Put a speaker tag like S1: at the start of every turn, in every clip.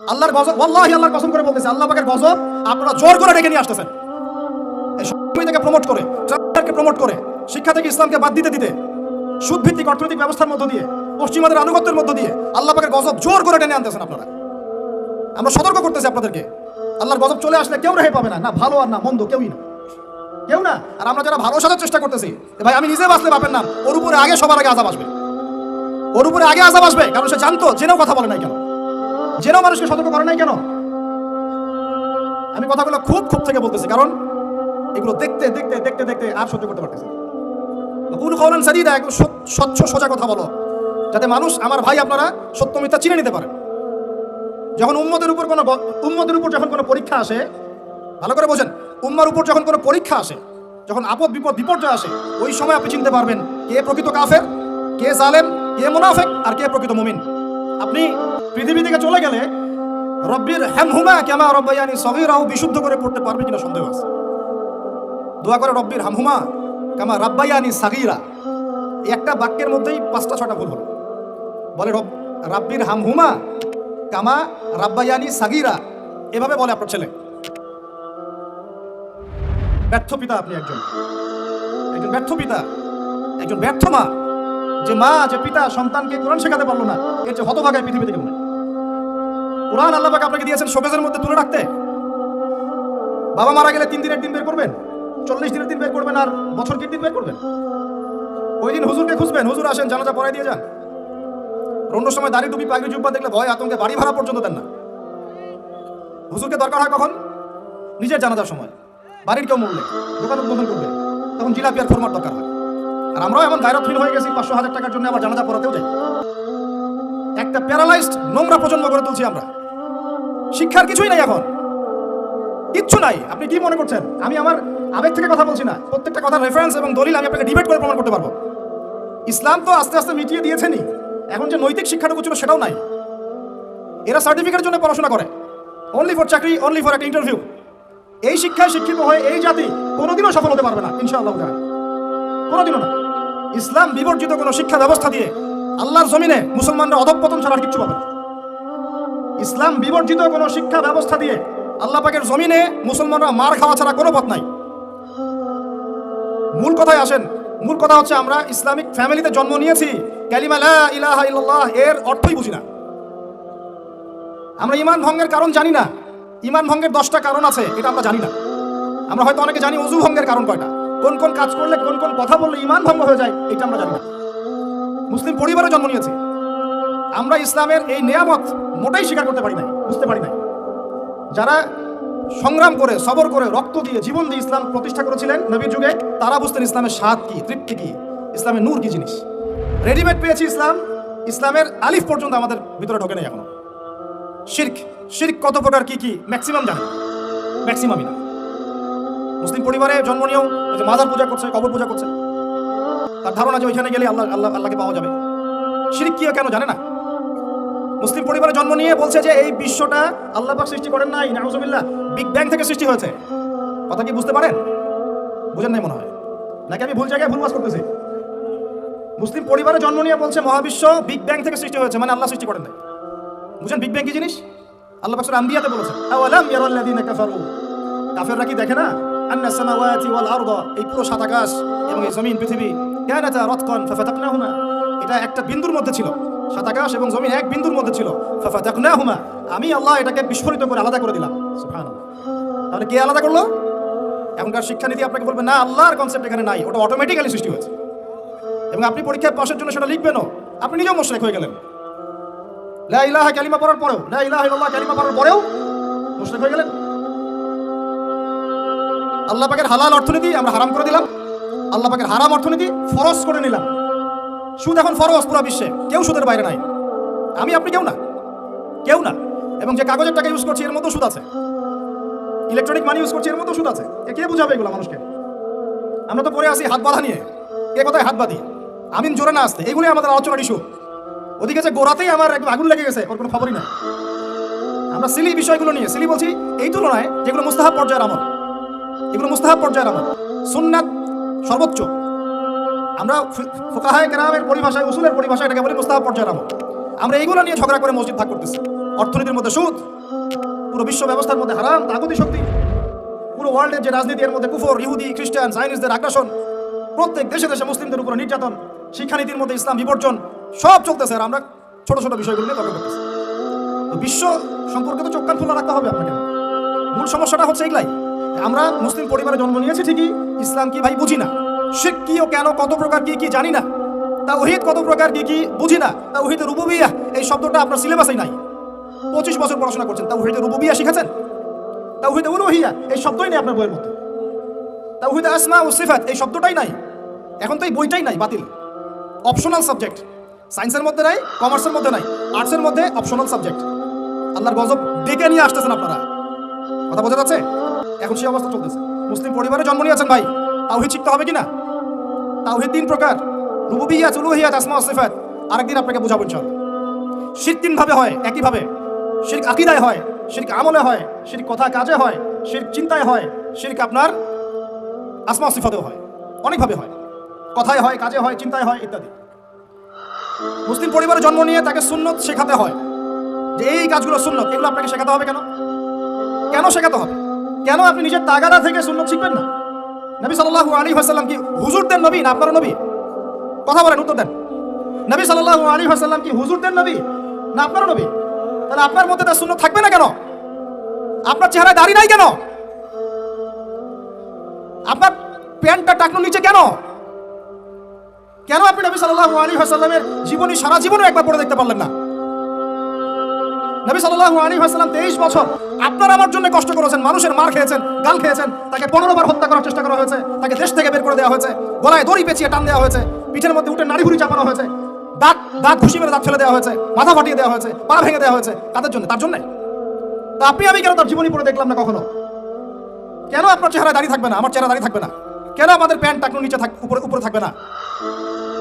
S1: আল্লাহর গজব, ওয়াল্লাহি আল্লাহর কসম করে বলতেছে, আল্লাহ পাকের গজব আপনারা জোর করে ডেকে নিয়ে আসতেছেন। সমিতিকে প্রমোট করে প্রমোট করে, শিক্ষা থেকে ইসলামকে বাদ দিতে দিতে সুদ ভিত্তিক অর্থনৈতিক ব্যবস্থার মধ্য দিয়ে, পশ্চিমাদের আনুগত্যের মধ্য দিয়ে, আল্লাহ পাকের গজব জোর করে টেনে আনতেছেন আপনারা। আমরা সতর্ক করতেছি আপনাদেরকে, আল্লাহর গজব চলে আসলে কেউ রেহাই পাবে না না ভালো আর না মন্দ, কেউই না। কেউ না? আর আমরা যারা ভালো সাজার চেষ্টা করতেছি ভাই আমি নিজে বাঁচলে পাবেন না ওর উপরে আগে সবার আগে আজাব আসবে। ওর উপরে আগে আজাব আসবে, কারণ সে জানতো, জেনেও কথা বলে নাই কেন। জেনেও মানুষকে সতর্ক করে নাই কেন? আমি কথাগুলো খুব খুব থেকে বলতেছি, কারণ এগুলো দেখতে দেখতে দেখতে দেখতে আর সহ্য করতে পারতেছি। কুল কওলান সাদিদা, একদম স্বচ্ছ, সোজা কথা বলো, যাতে মানুষ, আমার ভাই আপনারা সত্য মিথ্যা চিনে নিতে পারেন যখন উম্মদের উপর কোনো উম্মদের উপর যখন কোনো পরীক্ষা আসে, ভালো করে বোঝেন, উম্মার উপর যখন কোনো পরীক্ষা আসে, যখন আপদ বিপদ, বিপর্যয় আসে, ওই সময় আপনি চিনতে পারবেন কে প্রকৃত কাফের, কে জালেম, কে মুনাফেক, আর কে প্রকৃত মুমিন। আপনি পৃথিবী থেকে চলে গেলে রব্বির হ্যামহুমা কেমা রব্বাইয়ানি সগীরাও বিশুদ্ধ করে পড়তে পারবে কিনা সন্দেহ আছে। দোয়া করে রব্বির হামহুমা কামা রাব্বাইয়ানি সাগীরা। একটা বাক্যের মধ্যেই পাঁচটা ছটা ভুল হলো। বলে রব, রাব্বির হামহুমা কামা রাব্বাইয়ানি সাগিরা। এভাবে বলে আপনার ছেলে। ব্যর্থ পিতা আপনি একজন। একজন ব্যর্থ পিতা, একজন ব্যর্থ মা। যে মা, যে পিতা সন্তানকে কোরআন শেখাতে পারল না, এর যে হতভাগায় পৃথিবী থেকে মনে। কোরআন আল্লাহ পাক আপনাকে দিয়েছেন শোকেজের মধ্যে তুলে রাখতে। বাবা মারা গেলে তিন দিনের দিন বের করবেন, চল্লিশ দিনের দিন বের করবেন আর বছর দিন বের করবেন। ওই দিন হুজুরকে খুঁজবেন, হুজুর আসেন, জানাজা পড়াই দিয়ে যান। অন্য সময় দাড়ি টুপি পাগড়ি জুব্বা দেখলে ভয়, আতঙ্কে বাড়ি ভাড়া পর্যন্ত দেন না। হুজুরকে দরকার হয় কখন? নিজের জানাজার সময়। বাড়ির কেউ মরলে দোকান উদ্বোধন করবে, তখন জিলাপি আর ফরমার দরকার হয়। আর আমরাও এমন গায়রতহীন হয়ে গেছি, পাঁচশো হাজার টাকার জন্য আবার জানাজা পড়াতেও যাই। একটা প্যারালাইজড নোংরা প্রজন্ম গড়ে তুলছি আমরা। শিক্ষার কিছুই নাই এখন। কিচ্ছু নাই। আপনি কি মনে করছেন? আমি আমার আবেগ থেকে কথা বলছি না। প্রত্যেকটা কথা রেফারেন্স এবং দলিল আমি আপনাকে ডিবেট করে প্রমাণ করতে পারব। ইসলাম তো আস্তে আস্তে মিটিয়ে দিয়েছেনই। এখন যে নৈতিক শিক্ষাটুকু ছিল সেটাও নাই। এরা সার্টিফিকেটের জন্য পড়াশোনা করে। অনলি ফর চাকরি অনলি ফর একটা ইন্টারভিউ এই শিক্ষায় শিক্ষিত হয়ে এই জাতি কোনোদিনও সফল হতে পারবে না, ইনশাআল্লাহ। কোনোদিনও না। ইসলাম বিবর্জিত কোনো শিক্ষা ব্যবস্থা দিয়ে আল্লাহর জমিনে মুসলমানরা অধঃপতন ছাড়া আর কিচ্ছু পাবে না। ইসলাম বিবর্জিত কোনো শিক্ষা ব্যবস্থা দিয়ে আল্লাহ পাকের জমিনে মুসলমানরা মার খাওয়া ছাড়া কোনো পথ নাই। মূল কথায় আসেন। মূল কথা হচ্ছে আমরা ইসলামিক ফ্যামিলিতে জন্ম নিয়েছি। ক্যালিমা লা ইলাহা এর অর্থই বুঝি না। আমরা ইমান ভঙ্গের কারণ জানি না। ইমান ভঙ্গের দশটা কারণ আছে, এটা আমরা জানি না। আমরা হয়তো অনেকে জানি অজু ভঙ্গের কারণ কয়টা। কোন কোন কাজ করলে, কোন কোন কথা বললে ইমান ভঙ্গ হয়ে যায়, এটা আমরা জানি না। মুসলিম পরিবারে জন্ম নিয়েছি। আমরা ইসলামের এই নিয়ামত মোটেই স্বীকার করতে পারি নাই, বুঝতে পারি নাই। যারা সংগ্রাম করে, সবর করে, রক্ত দিয়ে জীবন দিয়ে ইসলাম প্রতিষ্ঠা করেছিলেন নবীর যুগে, তারা বুঝতেন ইসলামের স্বাদ কি, তৃপ্তি কি, ইসলামের নূর কি জিনিস। রেডিমেড পেয়েছি ইসলাম, ইসলামের আলিফ পর্যন্ত আমাদের ভিতরে ঢোকে নেই এখনও। শির্ক শির্ক কত প্রকার কি কি ম্যাক্সিমাম জানে ম্যাক্সিমামই না। মুসলিম পরিবারে জন্ম নিয়েও মাজার পূজা করছে, কবর পূজা করছে, তার ধারণা যে ওইখানে গেলে আল্লাহ আল্লাহ, আল্লাহকে পাওয়া যাবে। শিরিক কি কেন জানে না? মুসলিম পরিবারে জন্ম নিয়ে বলছে যে এই বিশ্বটা আল্লাহ পাক সৃষ্টি করেন নাই, নাউজুবিল্লাহ। বিগ ব্যাং থেকে সৃষ্টি হয়েছে। কথা কি বুঝতে পারেন? বুঝেন নাই মনে হয়। নাকি আমি ভুল জায়গায় ভুল বাস করতেছি? মুসলিম পরিবারে জন্ম নিয়ে বলছে মহাবিশ্ব বিগ ব্যাং থেকে সৃষ্টি হয়েছে মানে আল্লাহ সৃষ্টি করেন নাই। বুঝেন বিগ ব্যাং কি জিনিস? আল্লাহ পাক আম্বিয়াতে বলেছে, আওয়ালাম ইয়ারাল্লাযিনা কাফারু? কাফেররা কি দেখে না? আন্না সামাওয়াতি ওয়াল আরদা, এই পুরো সাত আকাশ এবং এই জমিন, পৃথিবী, কানাতা রাতকান ফাফাতাকনাহুমা। এটা একটা বিন্দুর মধ্যে ছিল। সাত আকাশ এবং জমিন এক বিন্দুর মধ্যে ছিল। ফাফাতাকনাহুমা। আমি আল্লাহ এটাকে বিস্ফোরিত করে আলাদা করে দিলাম। তাহলে কে আলাদা করল? এখনকার শিক্ষানীতি আপনাকে বলবে, না, আল্লাহর কনসেপ্ট এখানে নাই। ওটা অটোমেটিক্যালি সৃষ্টি হয়েছে। এবং আপনি পরীক্ষায় পাশের জন্য সেটা লিখবেনও। আপনি নিজেও মোশরেক হয়ে গেলেন। লা ইলাহা কালিমা পড়ার পরেও, লা ইলাহা ইল্লাল্লাহ কালিমা পড়ার পরেও মুশরিক হয়ে গেলেন। আল্লাহ পাকের হালাল অর্থনীতি আমরা হারাম করে দিলাম। আল্লাহ পাকের হারাম অর্থনীতি ফরজ করে নিলাম। সুদ এখন ফরজ পুরো বিশ্বে। কেউ সুদের বাইরে নাই। আমি, আপনি কেউ না। কেউ না। এবং যে কাগজের টাকা ইউজ করছি, এর মতো সুদ আছে। ইলেকট্রনিক মানি ইউজ করছি, এর মতো সুদ আছে। কে বুঝাবে এগুলো মানুষকে? আমরা তো পরে আসি হাত বাঁধা নিয়ে। কে কোথায় হাত বাঁধি। আমিন, জোরে না আসতে। এগুলোই আমাদের আলোচনার ইস্যু ওদিকে যে গোড়াতেই আমার একদম আগুন লেগে গেছে, ওর কোনো খবরই নাই। আমরা সিলি বিষয়গুলো নিয়ে, সিলি বলছি, এই তুলনায় যেগুলো মুস্তাহাব পর্যায়ের আমল, এগুলো মুস্তাহাব পর্যায়ের আমল। সুন্নাত সর্বোচ্চ। আমরা ফোকাহায় কেরামের পরিভাষায়, উসুলের পরিভাষায় এটাকে বলি মুস্তাহাব পর্যায়ের আমল আমরা এইগুলো নিয়ে ঝগড়া করে মসজিদ ভাগ করতেছি। অর্থনীতির মধ্যে সুদ, পুরো বিশ্ব ব্যবস্থার মধ্যে হারাম তাগতি শক্তি, পুরো ওয়ার্ল্ডের যে রাজনীতি এর মধ্যে কুফর, ইহুদি, খ্রিস্টান চাইনিজদের আগ্রাসন, প্রত্যেক দেশে দেশে মুসলিমদের উপরে নির্যাতন, শিক্ষানীতির মধ্যে ইসলাম বিবর্জন, সব চলতেছে আর আমরা ছোট ছোট বিষয়গুলো নিয়ে তর্ক করতেছি। তো বিশ্ব সম্পর্কে তো চোখ কান খোলা রাখতে হবে আপনাকে। মূল সমস্যাটা হচ্ছে এগুলাই। আমরা মুসলিম পরিবারে জন্ম নিয়েছি ঠিকই, ইসলাম কি ভাই বুঝি না। শিখ কি ও কেন কত প্রকার কি কি জানি না। তা ওহিদ কত প্রকার কি কি বুঝি না। তা ওহিদ রুবুবিয়া, এই শব্দটা আপনার সিলেবাসেই নাই। পঁচিশ বছর পড়াশোনা করছেন, তা ওহিদ রুবুবিয়া শিখেছেন? তা ওহিদ উলুহিয়া, এই শব্দই নেই আপনার বইয়ের মধ্যে। তা ওহিদ আসমা ও সিফাত, এই শব্দটাই নাই। এখন তো এই বইটাই নাই, বাতিল। অপশনাল সাবজেক্ট সায়েন্সের মধ্যে নাই কমার্সের মধ্যে নাই আর্টসের মধ্যে অপশনাল সাবজেক্ট আল্লাহর গজব ডেকে নিয়ে আসতেছেন আপনারা। কথা বোঝা যাচ্ছে? এখন সেই অবস্থা চলতেছে। মুসলিম পরিবারে জন্ম নিয়েছেন ভাই। তাওহিদ শিখতে হবে কিনা তাওহিদ তিন প্রকার। রুবুবিয়াত উলুহিয়াত আসমা সিফাত। আরেকদিন আপনাকে বোঝাবো ইনশাআল্লাহ। শির তিন ভাবে হয়, একইভাবে। শির আকিদায় হয় শির আমলে হয় শির কথা কাজে হয় শির চিন্তায় হয় শির আপনার আসমা সিফাতেও হয়। অনেকভাবে হয়। কথায় হয়, কাজে হয়, চিন্তায় হয়, ইত্যাদি। মুসলিম পরিবারে জন্ম নিয়ে তাকে সুন্নত শেখাতে হয়। যে এই কাজগুলো সুন্নত, এগুলো আপনাকে শেখাতে হবে কেন? কেন শেখাতে হবে? কেন আপনি নিজের তাগাদা থেকে সুন্নত শিখবেন না? নবী সাল্লাল্লাহু আলী হাসাল্লাম কি হুজুরদের নবী না আপনারও নবী? কথা বলেন, উত্তর দেন। নবী সাল্লাল্লাহু আলী হাসাল্লাম কি হুজুর হুজুরদের নবী না আপনারও নবী? তাহলে আপনার মধ্যে তার সুন্নত থাকবে না কেন? আপনার চেহারায় দাড়ি নাই কেন? আপনার প্যান্টটা টাকনো নিচে কেন? কেন আপনি নবী সাল্লাল্লাহু আলাইহি ওয়াসাল্লামের জীবনী সারা জীবনও একবার পড়ে দেখতে পারলেন না? নবী সাল্লাল্লাহু আলাইহি ওয়াসাল্লাম 23 বছর আপনার আমার জন্য কষ্ট করেছেন, মানুষের মার খেয়েছেন, গাল খেয়েছেন, তাকে 15 বার হত্যা করার চেষ্টা করা হয়েছে, তাকে দেশ থেকে বের করে দেওয়া হয়েছে, গলায় দড়ি পেঁচিয়ে টান দেওয়া হয়েছে, পিঠের মধ্যে উঠে নাড়ি ভুড়ি চাপানো হয়েছে, দাঁত দাঁত ঘুষি মেরে দাঁত ফেলে দেওয়া হয়েছে, মাথা ফাটিয়ে দেওয়া হয়েছে, পা ভেঙে দেওয়া হয়েছে, তাদের জন্য, তার জন্য? তা আপনি, আমি কেন তার জীবনী পড়ে দেখলাম না কখনো? কেন আপনার চেহারা দাঁড়িয়ে থাকবে না? আমার চেহারা দাঁড়িয়ে থাকবে না। কেন আমাদের প্যান্ট টাকনো নিচে থাক উপরে উপরে থাকবে না?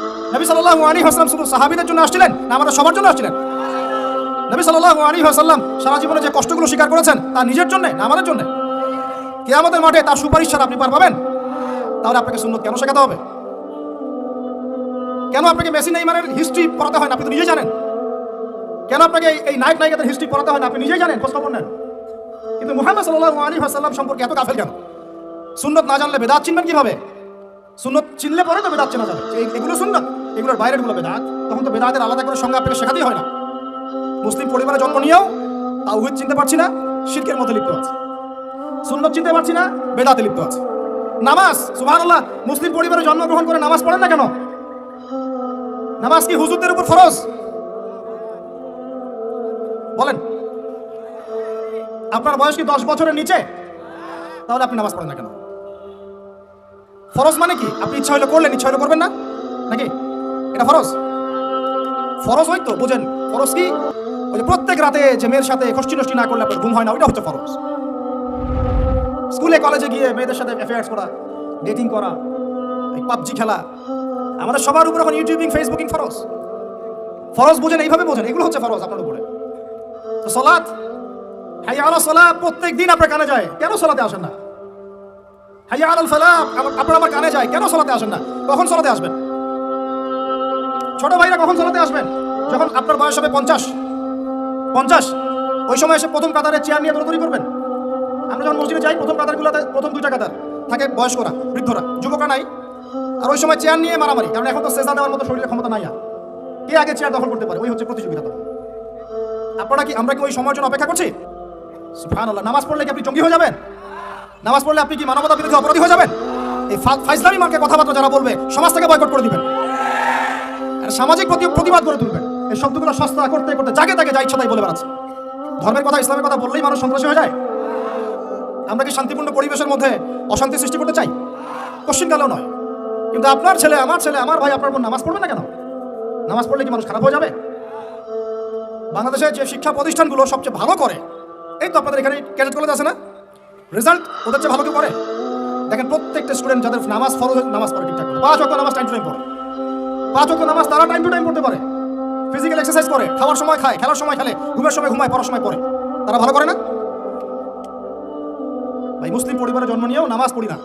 S1: নবী সাল্লাল্লাহু আলাইহি ওয়াসাল্লাম শুধু সাহাবীদের জন্য আসছিলেন না আমাদের সবার জন্য আসছিলেন? নবী সাল্লাল্লাহু আলাইহি ওয়াসাল্লাম সারা জীবনে যে কষ্টগুলো স্বীকার করেছেন তা নিজের জন্য না আমাদের জন্য? কিয়ামতের মাঠে তার সুপারিশ ছাড়া আপনি পার পাবেন? তাহলে আপনাকে সুন্নত কেন শেখাতে হবে? কেন আপনাকে মেসি নেইমারের হিস্ট্রি পড়াতে হয় না আপনি তো নিজেই জানেন? কেন আপনাকে এই- নায়ক নায়িকাদের হিস্ট্রি পড়াতে হয় না আপনি নিজেই জানেন? খোঁজ খবর নেন। কিন্তু মুহাম্মদ সাল্লাল্লাহু আলাইহি ওয়াসাল্লাম সম্পর্কে এত গাফেল কেন? সুন্নত না জানলে বেদাত চিনবেন কীভাবে? সুন্নত চিনলে পরে তো বেদাত চেনা যাবে। এগুলো সুন্নত, এগুলোর বাইরেরগুলো বেদাত। তখন তো বেদাতের আলাদা করে সঙ্গে আপনাকে শেখাতেই হয় না। মুসলিম পরিবারে জন্ম নিয়েও তাওহিদ চিনতে পারছি না, শিরকের মধ্যে লিপ্ত আছে। সুন্নত চিনতে পারছি না, বেদাতে লিপ্ত আছে। নামাজ, সুবহানাল্লাহ, মুসলিম পরিবারে জন্মগ্রহণ করে নামাজ পড়েন না কেন? নামাজ কি হুজুরদের উপর ফরজ? বলেন। আপনার বয়স কি দশ বছরের নিচে? তাহলে আপনি নামাজ পড়েন না কেন? ফরজ মানে কি? আপনি ইচ্ছা হলে করলেন, ইচ্ছা হলে করবেন না? নাকি? এটা ফরজ? ফরজ হয় তো, বুঝেন। ফরজ কি? ওই যে প্রত্যেক রাতে যে মেয়ের সাথে খষ্টি নষ্টি না করলে আপনার ঘুম হয় না, ওইটা হচ্ছে ফরজ। স্কুলে, কলেজে গিয়ে মেয়েদের সাথে অ্যাফেয়ার্স করা ডেটিং করা, এই পাবজি খেলা, আমাদের সবার উপর এখন ইউটিউবিং ফেসবুকিং ফরজ। ফরজ বোঝেন, এইভাবে বোঝেন, এগুলো হচ্ছে ফরজ আপনার উপরে। তো সলাৎ হ্যাঁ আলা সলা প্রত্যেক দিন আপনার কানে যায়। কেন সলাতে আসেন না? হাইয়া আলাল ফালা আপনার আমার কানে যায়, কেন সলাতে আসেন না? কখন সলাতে আসবেন? ছোট ভাইরা কখন সলাতে আসবেন? যখন আপনার বয়স হবে পঞ্চাশ। পঞ্চাশ? ওই সময় এসে প্রথম কাতারে চেয়ার নিয়ে দৌড়দৌড়ি করবেন? আমরা যখন মসজিদে যাই, প্রথম কাতারগুলোতে প্রথম দুইটা কাতার থাকে বয়স্করা, বৃদ্ধরা, যুবকরা নাই। আর ওই সময় চেয়ার নিয়ে মারামারি, কারণ এখন তো সেজা দেওয়ার মতো শরীরে ক্ষমতা নাই আর। কে আগে চেয়ার দখল করতে পারে? ওই হচ্ছে প্রতিযোগিতা তখন। আপনারা কি, আমরা কি ওই সময়ের জন্য অপেক্ষা করছি? সুবহানাল্লাহ, নামাজ পড়লে কি আপনি জঙ্গি হয়ে যাবেন? নামাজ পড়লে আপনি কি মানবতা বিরোধী অপরাধী হয়ে যাবেন? এই ফাইজলামি মার্কে কথাবার্তা যারা বলবে সমাজ থেকে বয়কট করে দিবেন। সামাজিক প্রতি- প্রতিবাদ করে তুলবেন। এই শব্দগুলো সস্তা করতে করতে জাগে তাকে যা ইচ্ছা তাই বলে বেড়াচ্ছে। ধর্মের কথা, ইসলামের কথা বললেই মানুষ সন্ত্রাসী হয়ে যায়। আমরা কি শান্তিপূর্ণ পরিবেশের মধ্যে অশান্তি সৃষ্টি করতে চাই? কোশ্চিনকালেও নয়। কিন্তু আপনার ছেলে, আমার ছেলে, আমার ভাই, আপনার বোন নামাজ পড়বে না কেন? নামাজ পড়লে কি মানুষ খারাপ হয়ে যাবে? বাংলাদেশের যে শিক্ষা প্রতিষ্ঠানগুলো সবচেয়ে ভালো করে, এই তো আপনাদের এখানে ক্যাডেট কলেজ আছে না? রেজাল্ট ওদের চেয়ে ভালো কেউ করে? দেখেন প্রত্যেকটা স্টুডেন্ট যাদের নামাজ ফরজ নামাজ পড়ে ঠিকঠাক। পাঁচ অক্ট নামাজ টাইম টু টাইম পড়ে। পাঁচ অক্ট নামাজ তারা টাইম টু টাইম পড়তে পারে। ফিজিক্যাল এক্সারসাইজ করে, খাওয়ার সময় খায়, খেলার সময় খেলে, ঘুমের সময় ঘুমায়, পড়ার সময় পড়ে। তারা ভালো করে না? ভাই, মুসলিম পরিবারে জন্ম নিয়েও নামাজ পড়ি না।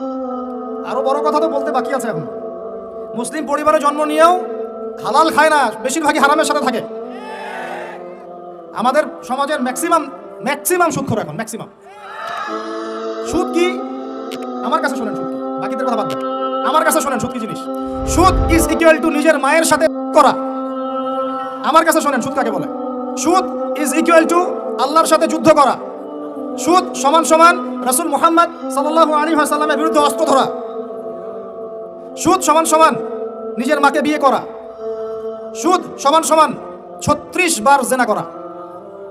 S1: আরও বড় কথা তো বলতে বাকি আছে এখন। মুসলিম পরিবারে জন্ম নিয়েও হালাল খায় না, বেশিরভাগই হারামের সাথে থাকে। আমাদের সমাজের ম্যাক্সিমাম ম্যাক্সিমাম সুদখোর এখন ম্যাক্সিমাম সুদ কি? আমার কাছে শোনেন সুদ বাকিদের কথা বাদ আমার কাছে শোনেন সুদ কি জিনিস? সুদ ইজ ইকুয়াল টু নিজের মায়ের সাথে করা। আমার কাছে শোনেন সুদ কাকে বলে? সুদ ইজ ইকুয়াল টু আল্লাহর সাথে যুদ্ধ করা। সুদ সমান সমান রাসূল মুহাম্মদ সাল্লাল্লাহু আলাইহি ওয়াসাল্লামের বিরুদ্ধে অস্ত্র ধরা। সুদ সমান সমান নিজের মাকে বিয়ে করা। সুদ সমান সমান ছত্রিশ বার জেনা করা।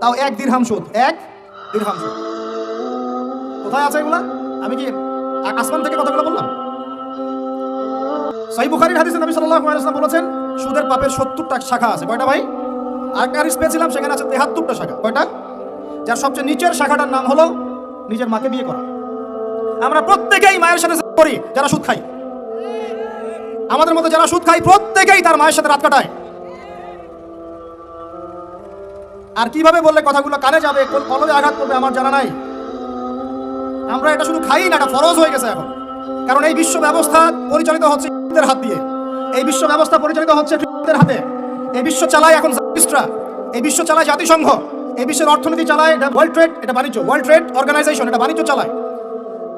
S1: তাও এক দিরহাম সুদ। এক দিরহাম সুদ। কোথায় আছে এগুলা? আমি কি আ- আসমান থেকে কথাগুলো বললাম? সাই বুখারীর হাদিসে নবী সাল্লাল্লাহু আলাইহি ওয়াসাল্লাম বলেছেন, সুদের পাপের 70টা শাখা আছে। কয়টা ভাই? আর হাদিস পেয়েছিলাম, সেখানে আছে 73টা শাখা। কয়টা? যার সবচেয়ে নিচের শাখাটার নাম হলো নিজের মাকে বিয়ে করা। আমরা প্রত্যেকেই মায়ের সাথে করি, যারা সুদ খাই আমাদের মতো যারা সুদ খাই প্রত্যেকেই তার মায়ের সাথে রাত কাটায়। আর কীভাবে বললে কথাগুলো কানে যাবে, কোন কলবে আঘাত করবে আমার জানা নাই। আমরা এটা শুধু খাই না, এটা ফরজ হয়ে গেছে এখন। কারণ এই বিশ্ব ব্যবস্থা পরিচালিত হচ্ছে হাত দিয়ে। এই বিশ্ব ব্যবস্থা পরিচালিত হচ্ছে হাতে। এই বিশ্ব চালায় এখন জাতিস্টরা এই বিশ্ব চালায় জাতিসংঘ। এই বিশ্বের অর্থনীতি চালায় এটা ওয়ার্ল্ড ট্রেড এটা বাণিজ্য। ওয়ার্ল্ড ট্রেড অর্গানাইজেশন এটা বাণিজ্য চালায়।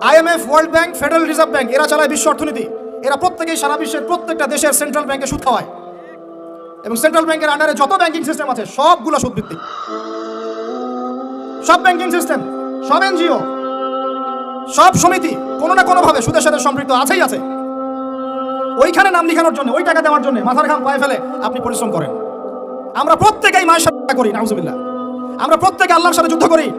S1: IMF World Bank Federal Reserve Bank এরা চালায় বিশ্ব অর্থনীতি। এরা প্রত্যেকেই সারা বিশ্বের প্রত্যেকটা দেশের সেন্ট্রাল ব্যাংকে সুদ খাওয়ায়। এবং সেন্ট্রাল ব্যাংকের আন্ডারে যত ব্যাংকিং সিস্টেম আছে, সবগুলো সুদ ভিত্তিক সব ব্যাংকিং সিস্টেম সব এনজিও সব সমিতি কোনো না কোনোভাবে সুদের সাথে সম্পৃক্ত আছেই আছে। ওইখানে নাম লিখানোর জন্য, ওই টাকা দেওয়ার জন্য মাথার ঘাম পায়ে ফেলে আপনি পরিশ্রম করেন। আমরা প্রত্যেকেই মায়ের সাথে করি, নাউজুবিল্লাহ। আমরা প্রত্যেকে আল্লাহর সাথে যুদ্ধ করি,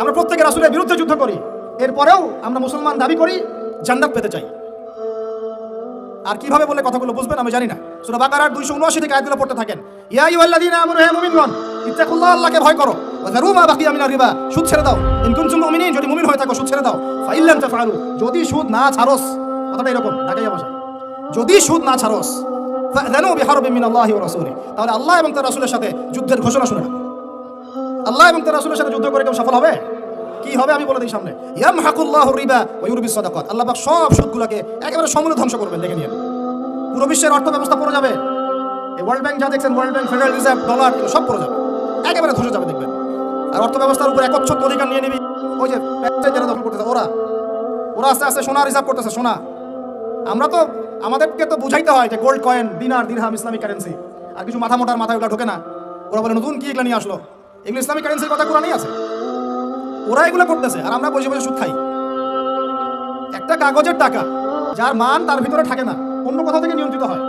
S1: আমরা প্রত্যেকে রাসূলের বিরুদ্ধে যুদ্ধ করি। এরপরেও আমরা মুসলমান দাবি করি, জান্নাত পেতে চাই। আর কীভাবে বলে কথাগুলো বুঝবেন আমি জানি না। সূরা বাকারার 279 থেকে আয়াতগুলো পড়তে থাকেন। ইয়াই ইয়া আইয়ুহাল্লাযীনা আমানু, হে মুমিনগণ! ইত্তাকুল্লাহ, আল্লাহকে ভয় করো। ওয়া যারু মা বাকিয়া মিনার রিবা, সুদ ছেড়ে দাও। ইন কুনতুম মুমিনিন, যদি মুমিন হয়ে থাকো, সুদ ছেড়ে দাও। ফাইল্লাম তাফআলু, যদি সুদ না ছাড়োস কথাটা এরকম, ঢাকাইয়া ভাষা যদি সুদ না ছাড়োস, ফাযানু বিহারবিন মিনাল্লাহি ওয়া রাসূলি তাহলে আল্লাহ এবং তার রাসূলের সাথে যুদ্ধের ঘোষণা শুনে আল্লাহ এবং তার রাসূলের সাথে যুদ্ধ করে কেউ সফল হবে? কি হবে? আমি বলে দিই সামনে। ইয়ামহাকুল্লাহু রিবা ওয়া ইউরবিস সাদাকাত। আল্লাহ পাক সব সুদগুলোকে একেবারে সমূলে ধ্বংস করবেন, দেখে নিন পুরো বিশ্বের অর্থ ব্যবস্থা পড়ে যাবে। ওয়ার্ল্ড ব্যাংক যা দেখছেন World Bank Federal Reserve dollar সব পড়ে যাবে। একেবারে ধসে যাবে, দেখবেন। আর অর্থ ব্যবস্থার উপর একচ্ছত্র অধিকার নিয়ে নিবি। ওই যে ব্যবসায়ী যারা দখল করতেছে, ওরা। ওরা আস্তে আস্তে সোনা রিজার্ভ করতেছে, সোনা। আমরা তো আমাদেরকে তো বুঝাইতে হয় যে গোল্ড কয়েন দিনার দিরহাম ইসলামিক কারেন্সি আর কিছু মাথা মোটার মাথায় ওগুলো ঢোকে না। ওরা বলে, নতুন কি এগুলো নিয়ে আসলো? এগুলো ইসলামিক কারেন্সির কথা কোরআনই আছে। ওরা এগুলো করতেছে, আর আমরা বসে বসে সুদ খাই। একটা কাগজের টাকা, যার মান তার ভিতরে থাকে না, অন্য কোথাও থেকে নিয়ন্ত্রিত হয়।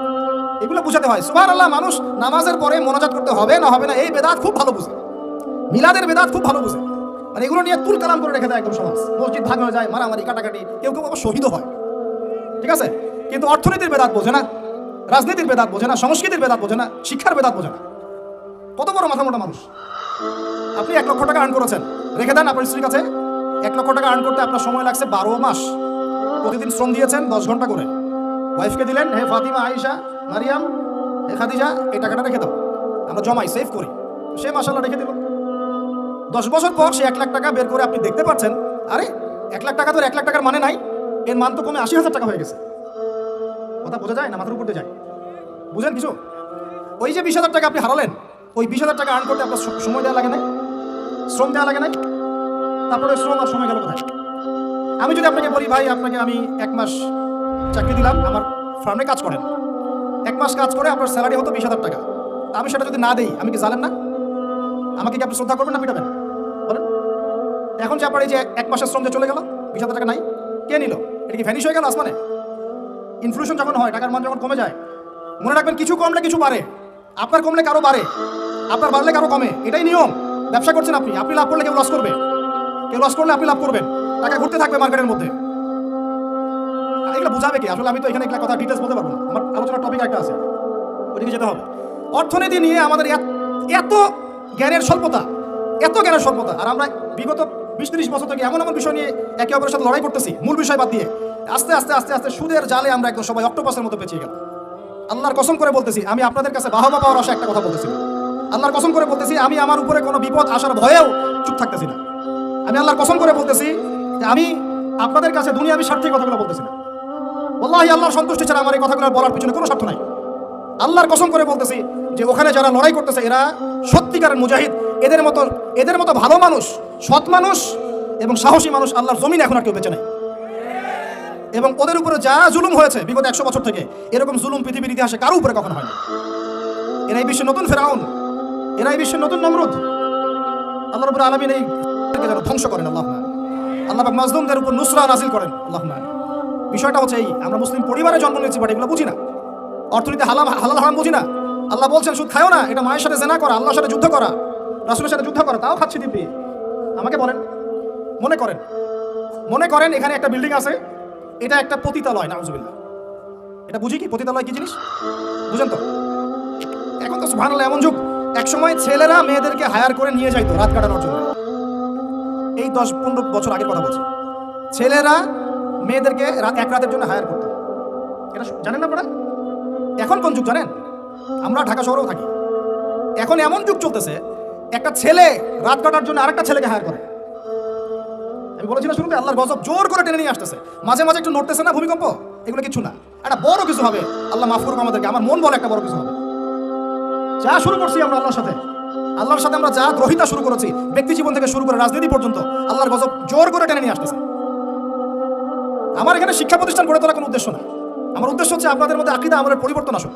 S1: এগুলো বুঝাতে হয়। সুবাহ আল্লাহ মানুষ নামাজের পরে মনোজাত করতে হবে, না হবে না, এই বেদাত খুব ভালো বুঝে। মিলাদের বেদাত খুব ভালো বুঝে। মানে এগুলো নিয়ে তুল কালাম করে রেখে দেয় একদম সমাজ। মসজিদ ভাগ হয়ে যায়, মারামারি, কাটাকাটি, কেউ কেউ আবার শহীদও হয়। ঠিক আছে? কিন্তু অর্থনীতির বেদাত বোঝে না, রাজনীতির বেদাত বোঝে না, সংস্কৃতির বেদাত বোঝে না, শিক্ষার বেদাত বোঝে না। কত বড় মাথা মোটা মানুষ। আপনি এক লক্ষ টাকা আর্ন করেছেন। রেখে দেন আপনার স্ত্রীর কাছে। এক লক্ষ টাকা আর্ন করতে আপনার সময় লাগছে বারো মাস। প্রতিদিন শ্রম দিয়েছেন দশ ঘণ্টা করে। ওয়াইফকে দিলেন, হে ফাতিমা, আয়েশা মারিয়াম খাদিজা, এই টাকাটা রেখে দাও। আমরা জমাই সেভ করি। সে মাসাল্লাহ রেখে দিল। দশ বছর পর সে এক লাখ টাকা বের করে আপনি দেখতে পাচ্ছেন। আরে, এক লাখ টাকা তো এক লাখ টাকার মানে নাই। এর মান তো কমে আশি হাজার টাকা হয়ে গেছে। কথা বোঝা যায় না? মাথার উপর দিয়ে যায়। বুঝেন কিছু? ওই যে বিশ হাজার টাকা আপনি হারালেন, ওই বিশ হাজার টাকা আর্ন করতে আপনার সময় দেওয়া লাগে নাই? শ্রম দেওয়া লাগে নাই? তারপরে শ্রম আর সময় গেল কোথায়? আমি যদি আপনাকে বলি, ভাই, আপনাকে আমি এক মাস চাকরি দিলাম, আমার ফার্মে কাজ করেন। এক মাস কাজ করে আপনার স্যালারি হতো বিশ হাজার টাকা। তা আমি সেটা যদি না দিই, আমি কি জানেন না? আমাকে কি আপনি শ্রদ্ধা করবেন না পিটাবেন? বলেন। এখন যে আপনার এই যে এক মাসের শ্রম যে চলে গেল, বিশ হাজার টাকা নাই, কে নিল? এটা কি ভ্যানিশ হয়ে গেল আসমানে? ইনফ্লুশন যখন হয়, টাকার মান যখন কমে যায়, মনে রাখবেন কিছু কমলে কিছু বাড়ে, আপনার কমলে কারও বাড়ে, আপনার বাড়লে কারও কমে, এটাই নিয়ম। ব্যবসা করছেন আপনি আপনি লাভ করলে কেউ লস করবে। কেউ লস করলে আপনি লাভ করবেন। টাকা ঘুরতে থাকবে মার্কেটের মধ্যে। এগুলো বুঝাবে কি? আসলে আমি তো এখানে এগুলা কথা ডিটেলস বলতে পারব না। আমার আলোচনার টপিক একটা আছে। ওইদিকে যেতে হবে। অর্থনীতি নিয়ে আমাদের এত- জ্ঞানের স্বল্পতা, এত জ্ঞানের স্বল্পতা। আর আমরা বিগত বিশ ত্রিশ বছর থেকে এমন এমন বিষয় নিয়ে একে অপরের সাথে লড়াই করতেছি, মূল বিষয় বাদ দিয়ে। আস্তে আস্তে আস্তে আস্তে সুদের জালে আমরা একদম সবাই অক্টোপাসের মতো পেঁচিয়ে গেলাম। আল্লাহর কসম করে বলতেছি, আমি আপনাদের কাছে বাহবা পাওয়ার আশা একটা কথা বলতেছি। আল্লাহর কসম করে বলতেছি, আমি আমার উপরে কোনো বিপদ আসার ভয়েও চুপ থাকতেছি না। আমি আল্লাহর কসম করে বলতেছি আমি আপনাদের কাছে দুনিয়া আমি স্বার্থে কথাগুলো বলতেছি না। বল্লাহি আল্লাহর সন্তুষ্টি ছাড়া আমার এই কথাগুলো বলার পিছনে কোনো স্বার্থ নাই। আল্লাহর কসম করে বলতেছি যে ওখানে যারা লড়াই করতেছে, এরা সত্যিকারের মুজাহিদ। এদের মতো এদের মতো ভালো মানুষ, সৎ মানুষ এবং সাহসী মানুষ আল্লাহর জমিন এখন আর কেউ বেঁচে নাই। এবং ওদের উপরে যা জুলুম হয়েছে বিগত একশো বছর থেকে, এরকম জুলুম পৃথিবীর ইতিহাসে কারও উপরে কখনো হয়নি। এরাই বিশ্বের নতুন ফেরাউন, এরাই বিশ্বের নতুন নমরুদ। আল্লাহ রবুল আলমিন এই ধ্বংস করেন, আল্লাহ আল্লাহ মাজলুমদের উপর নুসরা নাজিল করেন, আল্লাহ বিষয়টা হচ্ছে এই, আমরা মুসলিম পরিবারে জন্ম নিয়েছি বাট এগুলো বুঝি না। অর্থনীতি হালাল হালাল হারাম বুঝি না। আল্লাহ বলছেন, সুদ খায়ও না, এটা মায়ের সাথে জেনা করা, আল্লাহর সাথে যুদ্ধ করা, রাসুলের সাথে যুদ্ধ করা, তাও খাচ্ছি দিব্যি। আমাকে বলেন, মনে করেন মনে করেন এখানে একটা বিল্ডিং আছে, এটা একটা পতিতালয়, নাউজুবিল্লাহ। এটা বুঝি কি, পতিতালয় কি জিনিস? বুঝেন তো? এখন তো সুবহানাল্লাহ, এমন যুগ, একসময় ছেলেরা মেয়েদেরকে হায়ার করে নিয়ে যাইতো রাত কাটানোর জন্য। এই দশ, পনেরো বছর আগের কথা বলছি। ছেলেরা মেয়েদেরকে রাত এক রাতের জন্য হায়ার করতো। এটা জানেন না আপনারা? এখন কোন যুগ জানেন? আমরা ঢাকা শহরেও থাকি। এখন এমন যুগ চলতেছে, একটা ছেলে রাত কাটার জন্য আরেকটা ছেলেকে হায়ার করে। আমি বলেছিলাম শুরুতে, আল্লাহর গজব জোর করে টেনে নিয়ে আসতেছে। মাঝে মাঝে একটু নড়তেছে না ভূমিকম্প? এগুলো কিছু না। একটা বড় কিছু হবে। আল্লাহ মাফ করুক আমাদেরকে। আমার মন বলে একটা বড় কিছু হবে। যা শুরু করছি আমরা আল্লাহর সাথে। আল্লাহর সাথে আমরা যা গ্রহিতা শুরু করেছি, ব্যক্তি জীবন থেকে শুরু করে রাজনীতি পর্যন্ত, আল্লাহর গজব জোর করে টেনে নিয়ে আসতেছে। আমার এখানে শিক্ষা প্রতিষ্ঠান গড়ে তোলা কোনো উদ্দেশ্য না। আমার উদ্দেশ্য হচ্ছে আপনাদের মধ্যে আকিদা, আমাদের পরিবর্তন আসুক।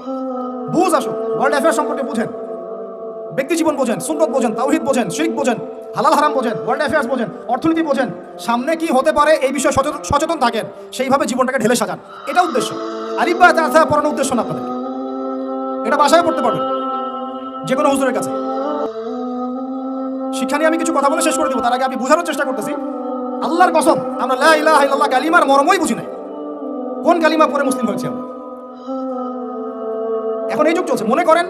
S1: বুঝ আসুক। ওয়ার্ল্ড অ্যাফেয়ার সম্পর্কে বোঝেন। ব্যক্তি জীবন বোঝেন, সুন্নত বোঝেন, তাওহিদ বোঝেন, শিখ বোঝেন, হালাল হারাম বোঝেন ওয়ার্ল্ড অ্যাফেয়ার্স বোঝেন, অর্থনীতি বোঝেন, সামনে কি হতে পারে এই বিষয়ে সচেতন সচেতন থাকেন, সেইভাবে জীবনটাকে ঢেলে সাজান। এটা উদ্দেশ্য। আলিব্বা তাথা পড়ানোর উদ্দেশ্য না আপনাদের? এটা বাসায় পড়তে পারবেন। যে কোনো হুজুরের কাছে। শিক্ষা নিয়ে আমি কিছু কথা বলে শেষ করে দিব। তার আগে আমি বোঝানোর চেষ্টা করতেছি। আল্লাহর কসম, আমরা লা ইলাহা ইল্লাল্লাহ কালিমার মর্মই বুঝি নাই। কোন কালিমা পরে মুসলিম হয়েছে এখন এই যুগ চলছে, মনে করেন,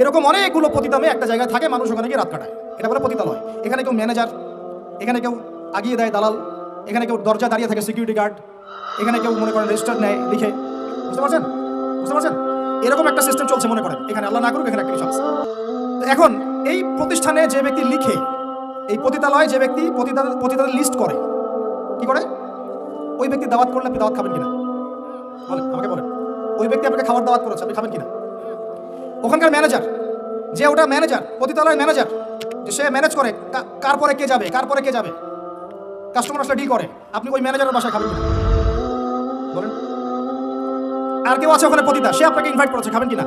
S1: এরকম অনেকগুলো পতিতামে একটা জায়গায় থাকে, মানুষ ওখানে গিয়ে রাত কাটায়। এটা বলে পতিতালয়। এখানে কেউ ম্যানেজার এখানে কেউ আগিয়ে দেয় দালাল, এখানে কেউ দরজা দাঁড়িয়ে থাকে সিকিউরিটি গার্ড এখানে কেউ মনে করেন রেজিস্টার নেয়, লিখে। বুঝতে পারছেন? বুঝতে পারছেন? এরকম একটা সিস্টেম চলছে, মনে করেন। এখানে আল্লাহ না করুক, এখানে একটা কিছু আছে। এখন এই প্রতিষ্ঠানে যে ব্যক্তি লিখে এই পতিতালয়ে যে ব্যক্তি পতিতা পতিতাদের লিস্ট করে, কি করে? ওই ব্যক্তি দাওয়াত করলে আপনি দাওয়াত খাবেন কিনা? বলেন, আমাকে বলেন। ওই ব্যক্তি আপনাকে খাবার দাওয়াত করেছে, আপনি খাবেন কিনা? ওখানকার ম্যানেজার যে ওটা ম্যানেজার পতিতালয়ের ম্যানেজার যে সে ম্যানেজ করে কার পরে কে যাবে, কার পরে কে যাবে কাস্টমার আসলে ডিল করে, আপনি ওই ম্যানেজারের বাসায় খাবেন কিনা? বলেন। আর কেউ আছে ওখানে পতিতা, সে আপনাকে ইনভাইট করেছে, খাবেন কিনা?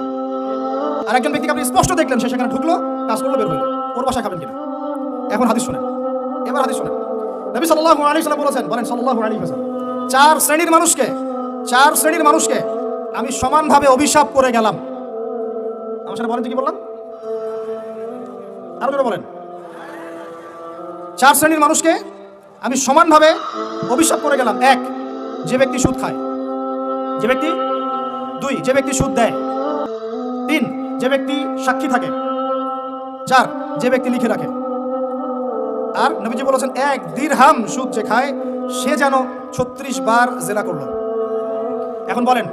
S1: আর একজন ব্যক্তিকে আপনি স্পষ্ট দেখলেন, সে সেখানে ঢুকলো, কাজ করল, বের হলো, ওর বাসায় খাবেন কিনা? এখন হাদিস শোনেন। এবার হাদিস শোনেন। নবী সাল্লাল্লাহু আলাইহি সাল্লাম বলেছেন, বলেন, সাল্লাল্লাহু আলাইহি ওয়াসাল্লাম, চার শ্রেণির মানুষকে, চার শ্রেণির মানুষকে আমি সমানভাবে অভিশাপ করে গেলাম। আমার সাথে বলেন কি বললাম? আরও বলেন। চার শ্রেণির মানুষকে আমি সমানভাবে অভিশাপ করে গেলাম। এক, যে ব্যক্তি সুদ খায়। যে ব্যক্তি? দুই, যে ব্যক্তি সুদ দেয়। তিন, যে ব্যক্তি সাক্ষী থাকে। চার, যে ব্যক্তি লিখে রাখে। আর নবীজি বলেছেন, এক দীর্হাম সুদ যে খায়, সে যেন ছত্রিশ বার জেলা করল। এখন বলেন,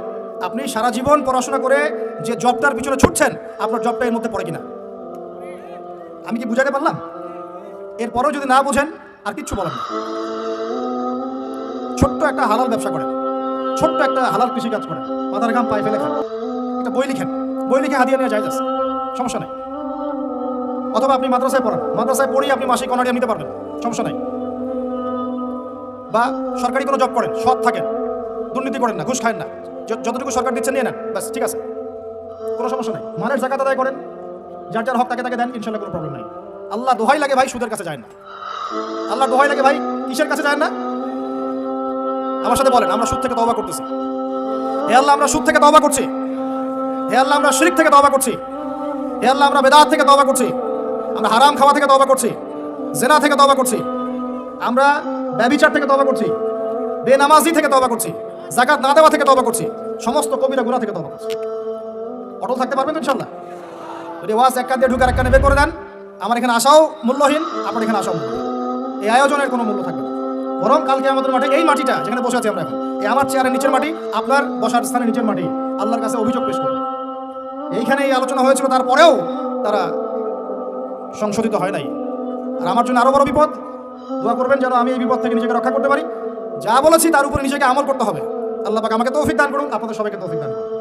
S1: আপনি সারা জীবন পড়াশোনা করে যে জবটার পিছনে ছুটছেন, আপনার জবটা এর মধ্যে পড়ে কিনা? আমি কি বুঝাতে পারলাম? এরপরেও যদি না বুঝেন, আর কিচ্ছু বলেন ছোট্ট একটা হালাল ব্যবসা করেন, ছোট্ট একটা হালাল কৃষি কাজ করেন, মাথার ঘাম পায়ে ফেলে খান, একটা বই লিখেন, বই লিখে হাদিয়া নিয়ে যায় সমস্যা নেই। অথবা আপনি মাদ্রাসায় পড়ান। মাদ্রাসায় পড়েই আপনি মাসিক অনারিয়া নিতে পারবেন। সমস্যা নাই। বা সরকারি কোনো জব করেন, সৎ থাকেন, দুর্নীতি করেন না, ঘুষ খায়েন না যতটুকু সরকার দিচ্ছে নিয়ে নেন, ব্যাস, ঠিক আছে। কোনো সমস্যা নাই। মানের জাকাত আদায় করেন, যার যার হক তাকে তাকে দেন, ইনশাল্লাহ কোনো প্রবলেম নাই। আল্লাহ দোহাই লাগে ভাই সুদের কাছে যায় না। আল্লাহ দোহাই লাগে ভাই কিসের কাছে যায় না? আমার সাথে বলেন, আমরা সুদ থেকে তওবা করতেছি। হে আল্লাহ, আমরা সুদ থেকে তওবা করছি। হে আল্লাহ, আমরা শিরিক থেকে তওবা করছি। হে আল্লাহ, আমরা বেদাত থেকে তওবা করছি। আমরা হারাম খাওয়া থেকে তওবা করছি, জেনা থেকে তওবা করছি, আমরা ব্যবিচার থেকে তওবা করছি, বেনামাজি থেকে তওবা করছি জাকাত না দেওয়া থেকে তওবা করছি, সমস্ত কবিরা গুনাহ থেকে তওবা করছি। অটল থাকতে পারবেন ইনশাল্লাহ যদি ওয়াজ এক কান দিয়ে ঢুকার এক কানে বের করে দেন, আমার এখানে আসাও মূল্যহীন, আপনার এখানে আসাও এই আয়োজনের কোনো মূল্য থাকবে বরং কালকে আমাদের মাঠে এই মাটিটা, যেখানে বসে আছি আমরা এখন, এই আমার চেয়ারের নিচের মাটি, আপনার বসার স্থানে নিচের মাটি, আল্লাহর কাছে অভিযোগ পেশ করবে। এইখানে এই আলোচনা হয়েছিল, তারপরেও তারা সংশোধিত হয় নাই। আর আমার জন্য আরও বড় বিপদ। দোয়া করবেন যেন আমি এই বিপদ থেকে নিজেকে রক্ষা করতে পারি। যা বলেছি তার উপরে নিজেকে আমল করতে হবে। আল্লাহ পাক আমাকে তৌফিক দান করুন। আপনাদের সবাইকে তৌফিক দান করুন।